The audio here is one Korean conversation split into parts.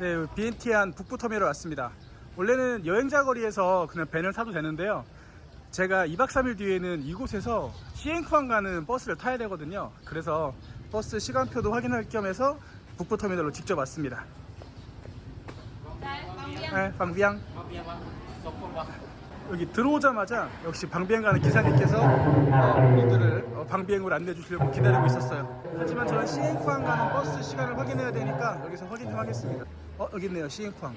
네, 비엔티안 북부터미널 왔습니다. 원래는 여행자 거리에서 그냥 밴을 타도 되는데요. 제가 2박 3일 뒤에는 이곳에서 시행쿠안 가는 버스를 타야 되거든요. 그래서 버스 시간표도 확인할 겸 해서 북부터미널로 직접 왔습니다. 네, 방비앙. 여기 들어오자마자 역시 방비행 가는 기사님께서 어, 우리들을 어, 방비행으로 안내해 주시려고 기다리고 있었어요. 하지만 저는 시행쿠안 가는 버스 시간을 확인해야 되니까 여기서 확인 좀 하겠습니다. 어 여기 있네요 시행쿠안.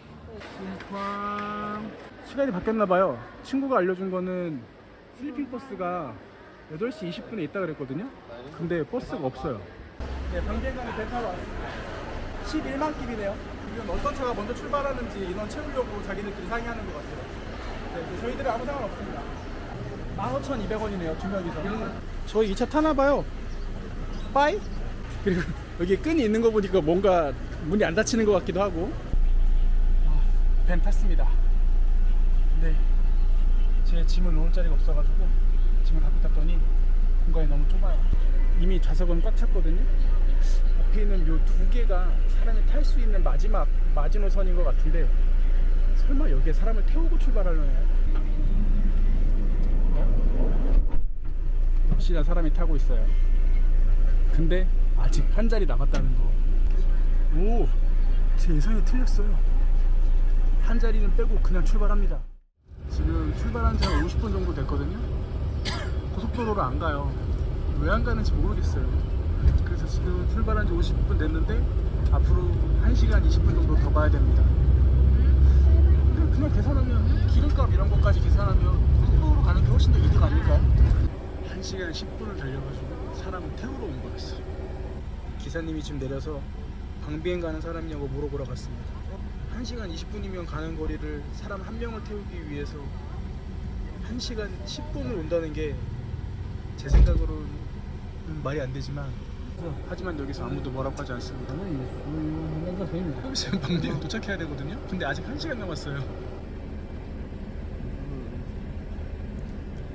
시행쿠안 시간이 바뀌었나 봐요. 친구가 알려준 거는 슬리핑 버스가 8시 20분에 있다 그랬거든요. 근데 버스가 없어요. 네, 가는 배 타러 왔습니다. 11만 끼이네요. 지금 어떤 차가 먼저 출발하는지 인원 채우려고 자기들끼리 상의하는 것 같아요. 네, 이제 저희들은 아무 상관 없습니다. 15,200원이네요, 두 명이서. 저희 이 차 타나봐요. 빠이? 그리고 여기 끈이 있는 거 보니까 뭔가 문이 안 닫히는 것 같기도 하고. 아, 밴 탔습니다. 근데 제 짐을 놓을 자리가 없어가지고 짐을 갖고 탔더니 공간이 너무 좁아요. 이미 좌석은 꽉 찼거든요. 앞에 있는 요 두 개가 사람이 탈 수 있는 마지막 마지노선인 것 같은데 설마 여기에 사람을 태우고 출발하려나요? 역시나 사람이 타고 있어요. 근데 아직 한 자리 남았다는 거. 오, 제 예상이 틀렸어요. 한 자리는 빼고 그냥 출발합니다. 지금 출발한 지 한 50분 정도 됐거든요. 고속도로를 안 가요. 왜 안 가는지 모르겠어요. 그래서 지금 출발한 지 50분 됐는데 앞으로 1시간 20분 정도 더 가야 됩니다. 근데 그냥 계산하면 기름값 이런 것까지 계산하면 고속도로로 가는 게 훨씬 더 이득 아닐까요? 1시간에 10분을 달려가지고 사람을 태우러 온 거였어요. 기사님이 지금 내려서 방비행 가는 사람이냐고 물어보러 갔습니다. 1시간 20분이면 가는 거리를 사람 한 명을 태우기 위해서 1시간 10분을 온다는 게 제 생각으로는 말이 안 되지만 하지만 여기서 아무도 뭐라고 하지 않습니다. 지금 방비행 도착해야 되거든요. 근데 아직 1시간 남았어요.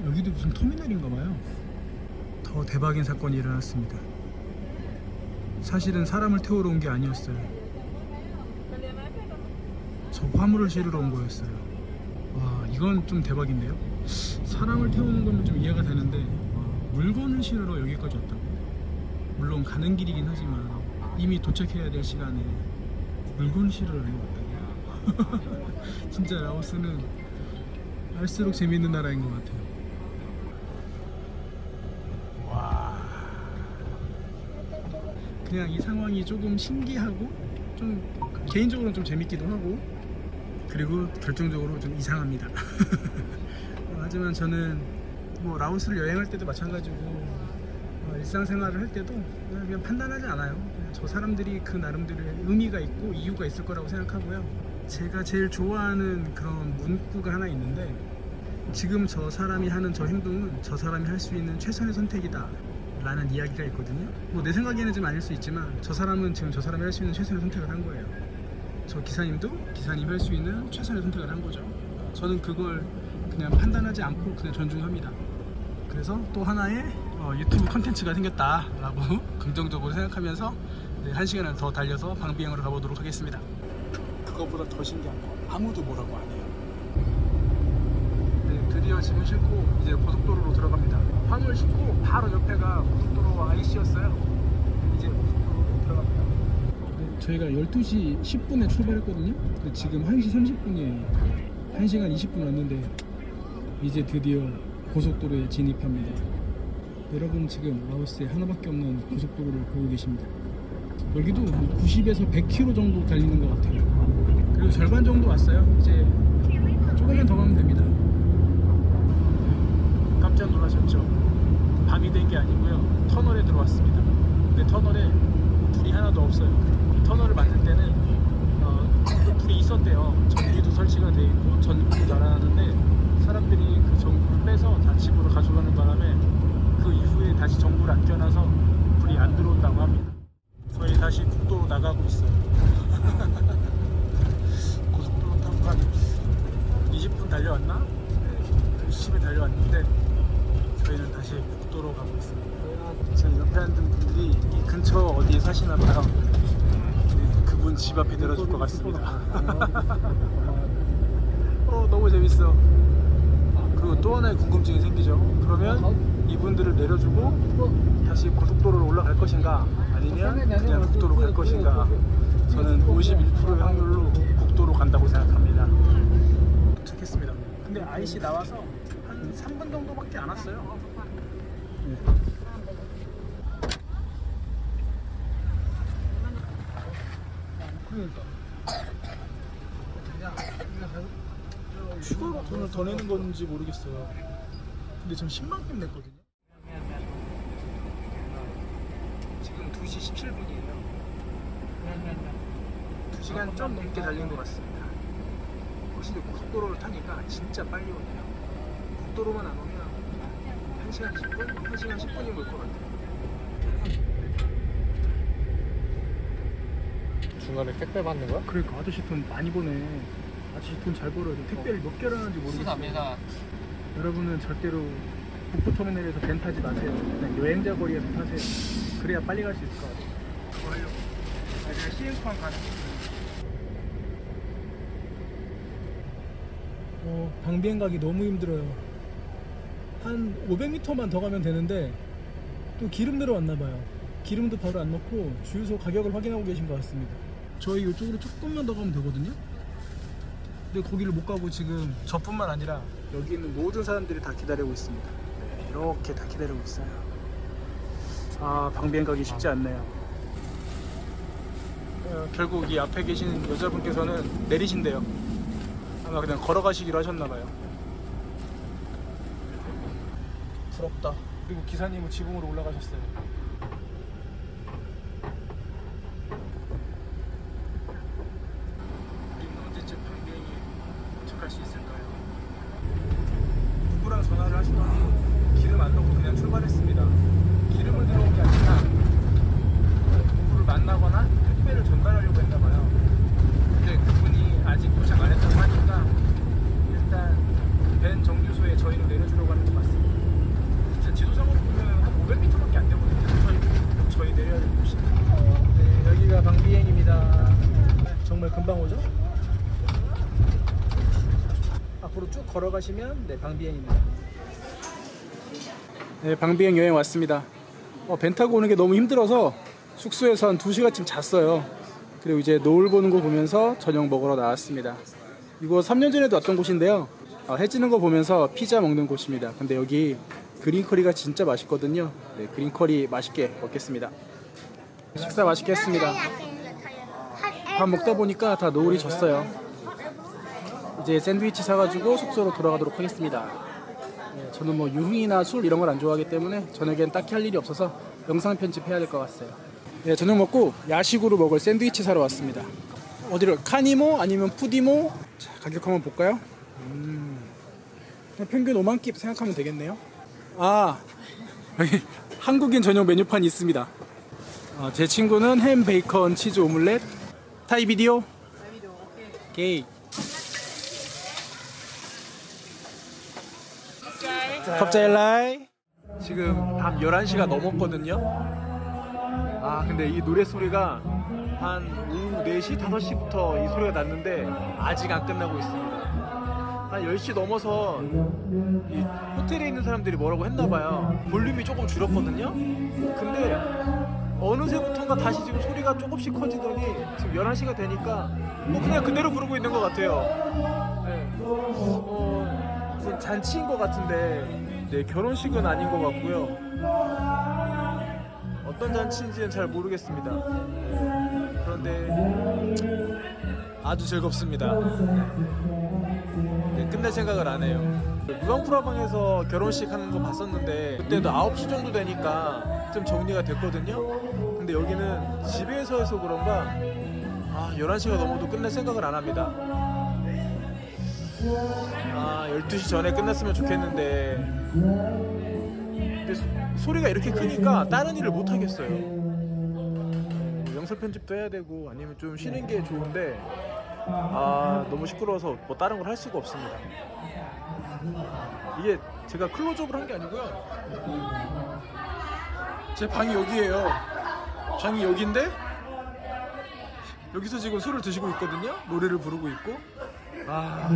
여기도 무슨 터미널인가 봐요. 더 대박인 사건이 일어났습니다. 사실은 사람을 태우러 온 게 아니었어요. 저 화물을 실으러 온 거였어요. 와, 이건 좀 대박인데요? 사람을 태우는 거는 좀 이해가 되는데, 와, 물건을 실으러 여기까지 왔다고. 물론 가는 길이긴 하지만, 이미 도착해야 될 시간에 물건을 실으러 왔다고. 진짜 라오스는 알수록 재밌는 나라인 것 같아요. 그냥 이 상황이 조금 신기하고, 좀 개인적으로는 좀 재밌기도 하고, 그리고 결정적으로 좀 이상합니다. 어, 하지만 저는 뭐 라오스를 여행할 때도 마찬가지고 어, 일상생활을 할 때도 그냥, 판단하지 않아요. 그냥 저 사람들이 그 나름대로의 의미가 있고 이유가 있을 거라고 생각하고요. 제가 제일 좋아하는 그런 문구가 하나 있는데 지금 저 사람이 하는 저 행동은 저 사람이 할 수 있는 최선의 선택이다. 라는 이야기가 있거든요. 뭐 내 생각에는 좀 아닐 수 있지만 저 사람은 지금 저 사람이 할 수 있는 최선의 선택을 한 거예요. 저 기사님도 기사님 할 수 있는 최선의 선택을 한 거죠. 저는 그걸 그냥 판단하지 않고 그냥 존중합니다. 그래서 또 하나의 어, 유튜브 컨텐츠가 생겼다라고 긍정적으로 생각하면서 네, 한 시간을 더 달려서 방비행으로 가보도록 하겠습니다. 그거보다 더 신기한 거 아무도 뭐라고 안 해요. 네, 드디어 짐을 싣고 이제 고속도로로 들어갑니다. 화물 싣고 바로 옆에가 고속도로 IC였어요. 이제 고속도로로 들어갑니다. 네, 저희가 12시 10분에 출발했거든요. 근데 지금 1시 30분이에요. 1시간 20분 왔는데 이제 드디어 고속도로에 진입합니다. 여러분 지금 라오스에 하나밖에 없는 고속도로를 보고 계십니다. 여기도 90에서 100km 정도 달리는 것 같아요. 그리고 절반 정도 왔어요. 이제 조금만 더 가면 됩니다. 깜짝 놀라셨죠? 밤이 된 게 아니고요. 터널에 들어왔습니다. 근데 터널에 불이 하나도 없어요. 이 터널을 만들 때는 어, 불이 있었대요. 전기도 설치가 돼 있고 전기도 날아가는데 사람들이 그 전구를 빼서 다 집으로 가져가는 바람에 그 이후에 다시 전구를 안 껴놔서 불이 안 들어온다고 합니다. 저희 다시 국도로 나가고 있어요. 고속도로 타고 한 20분 달려왔나? 네, 20에 달려왔는데 저희는 다시 국도로 가고 있습니다. 제 옆에 앉은 분들이 이 근처 어디에 사시나 봐요. 네, 그분 집 앞에 내려줄 것 같습니다. 어, 너무 재밌어. 그리고 또 하나의 궁금증이 생기죠. 그러면 이분들을 내려주고 다시 고속도로로 올라갈 것인가 아니면 그냥 국도로 갈 것인가 저는 51%의 확률로 국도로 간다고 생각합니다. 도착했습니다. 근데 IC 나와서 한 3분 정도밖에 안 왔어요. 네. 그러니까. 추가로 돈을 더 내는 건지 모르겠어요. 근데 전 10만 큼 냈거든요. 지금 2시 17분이에요. 2시간 좀 넘게 달린 것 같습니다. 확실히 고속도로를 타니까 진짜 빨리 오네요. 국도로만 안 오면 1시간 10분? 1시간 10분이 올것 같아요. 중간에 택배 받는 거야? 그러니까 아저씨 돈 많이 버네. 아저씨 돈 잘 벌어야 돼. 택배를 몇 개를 하는지 모르겠어요. 수사입니다. 여러분은 절대로 북부터미널에서 벤 타지 마세요. 그냥 여행자 거리에서 타세요. 그래야 빨리 갈 수 있을 것 같아요. 그거 하려고. 아, 제가 시흥포항 가는 어, 방비행 가기 너무 힘들어요. 한 500m만 더 가면 되는데 또 기름 들어왔나 봐요. 기름도 바로 안 넣고 주유소 가격을 확인하고 계신 것 같습니다. 저희 이쪽으로 조금만 더 가면 되거든요. 근데 거기를 못 가고 지금 저뿐만 아니라 여기 있는 모든 사람들이 다 기다리고 있습니다. 네, 이렇게 다 기다리고 있어요. 아 방비행 가기 쉽지 않네요. 어, 결국 이 앞에 계신 여자분께서는 내리신대요. 아마 그냥 걸어가시기로 하셨나봐요. 부럽다. 그리고 기사님은 지붕으로 올라가셨어요. 우리는 언제쯤 방비행이 도착할 수 있을까요? 누구랑 전화를 하시더니 기름 안 넣고 그냥 출발했습니다. 기름을 들어온 게 아니라 누구를 만나거나 택배를 전달하려고 했나봐요. 근데 그분이 아직 도착 안 했다고 하니까 일단 벤 정류소에 저희를 내려주려고 하는 것 같습니다. 진짜 지도상으로 보면 한 500m밖에 안 되거든요. 저희, 저희 내려야 될 곳이. 네, 여기가 방비행입니다. 정말 금방 오죠? 앞으로 쭉 걸어가시면 네 방비행입니다. 네 방비행 여행 왔습니다. 어, 벤 타고 오는 게 너무 힘들어서 숙소에서 한 2시간쯤 잤어요. 그리고 이제 노을 보는 거 보면서 저녁 먹으러 나왔습니다. 이거 3년 전에도 왔던 곳인데요. 어, 해 지는 거 보면서 피자 먹는 곳입니다. 근데 여기 그린커리가 진짜 맛있거든요. 네, 그린커리 맛있게 먹겠습니다. 식사 맛있게 했습니다. 밥 먹다 보니까 다 노을이 졌어요. 이제 샌드위치 사가지고 숙소로 돌아가도록 하겠습니다. 네, 저는 뭐 유흥이나 술 이런 걸 안 좋아하기 때문에 저녁엔 딱히 할 일이 없어서 영상 편집해야 될 것 같아요. 네, 저녁 먹고 야식으로 먹을 샌드위치 사러 왔습니다. 어디로? 카니모 아니면 푸디모? 자, 가격 한번 볼까요? 음, 평균 5만 킵 생각하면 되겠네요. 아, 한국인 전용 메뉴판이 있습니다. 아, 제 친구는 햄, 베이컨, 치즈 오믈렛. 타이 비디오? 오케이. 갑자일라이. 지금 밤 11시가 넘었거든요. 아 근데 이 노래 소리가 한 오후 4시, 5시부터 이 소리가 났는데 아직 안 끝나고 있습니다. 한 10시 넘어서 이 호텔에 있는 사람들이 뭐라고 했나봐요. 볼륨이 조금 줄었거든요. 근데 어느새부턴가 다시 지금 소리가 조금씩 커지더니 지금 11시가 되니까 뭐 그냥 그대로 부르고 있는 것 같아요 네. 어, 무슨 잔치인 것 같은데 네, 결혼식은 아닌 것 같고요. 어떤 잔치인지는 잘 모르겠습니다. 네, 그런데 아주 즐겁습니다. 네, 끝낼 생각을 안 해요. 무광프라방에서 결혼식 하는 거 봤었는데 그때도 9시 정도 되니까 좀 정리가 됐거든요. 근데 여기는 집에서 해서 그런가? 아 11시가 넘어도 끝낼 생각을 안 합니다. 아 12시 전에 끝났으면 좋겠는데. 근데 소, 소리가 이렇게 크니까 다른 일을 못 하겠어요. 뭐 영상 편집도 해야 되고 아니면 좀 쉬는 게 좋은데 아 너무 시끄러워서 뭐 다른 걸 할 수가 없습니다. 이게 제가 클로즈업을 한 게 아니고요. 제 방이 여기에요 방이 여기인데 여기서 지금 술을 드시고 있거든요. 노래를 부르고 있고. 아,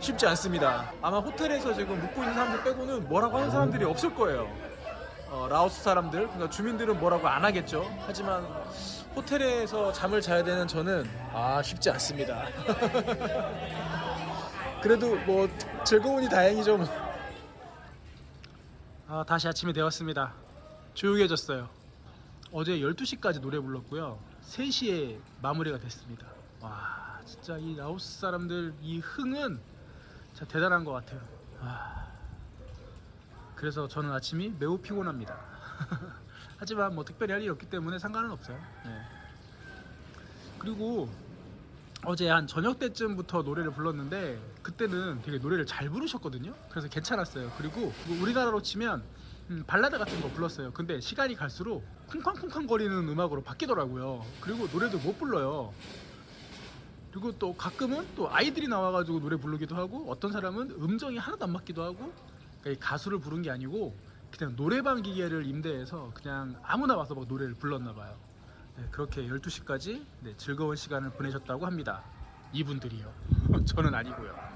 쉽지 않습니다. 아마 호텔에서 지금 묵고 있는 사람들 빼고는 뭐라고 하는 사람들이 없을 거예요. 어, 라오스 사람들, 그러니까 주민들은 뭐라고 안 하겠죠. 하지만 호텔에서 잠을 자야 되는 저는 아 쉽지 않습니다. 그래도 뭐 즐거우니 다행이죠. 뭐. 아, 다시 아침이 되었습니다. 조용해졌어요. 어제 12시까지 노래 불렀고요. 3시에 마무리가 됐습니다. 와, 진짜 이 라오스 사람들 이 흥은 진짜 대단한 것 같아요. 와. 그래서 저는 아침이 매우 피곤합니다. 하지만 뭐 특별히 할일 없기 때문에 상관은 없어요. 네. 그리고 어제 한 저녁 때쯤부터 노래를 불렀는데 그때는 되게 노래를 잘 부르셨거든요. 그래서 괜찮았어요. 그리고 뭐 우리나라로 치면 음, 발라드 같은 거 불렀어요. 근데 시간이 갈수록 쿵쾅쿵쾅 거리는 음악으로 바뀌더라고요. 그리고 노래도 못 불러요. 그리고 또 가끔은 또 아이들이 나와가지고 노래 부르기도 하고 어떤 사람은 음정이 하나도 안 맞기도 하고 그러니까 이 가수를 부른 게 아니고 그냥 노래방 기계를 임대해서 그냥 아무나 와서 막 노래를 불렀나 봐요. 네, 그렇게 12시까지 즐거운 시간을 보내셨다고 합니다. 이분들이요. 저는 아니고요.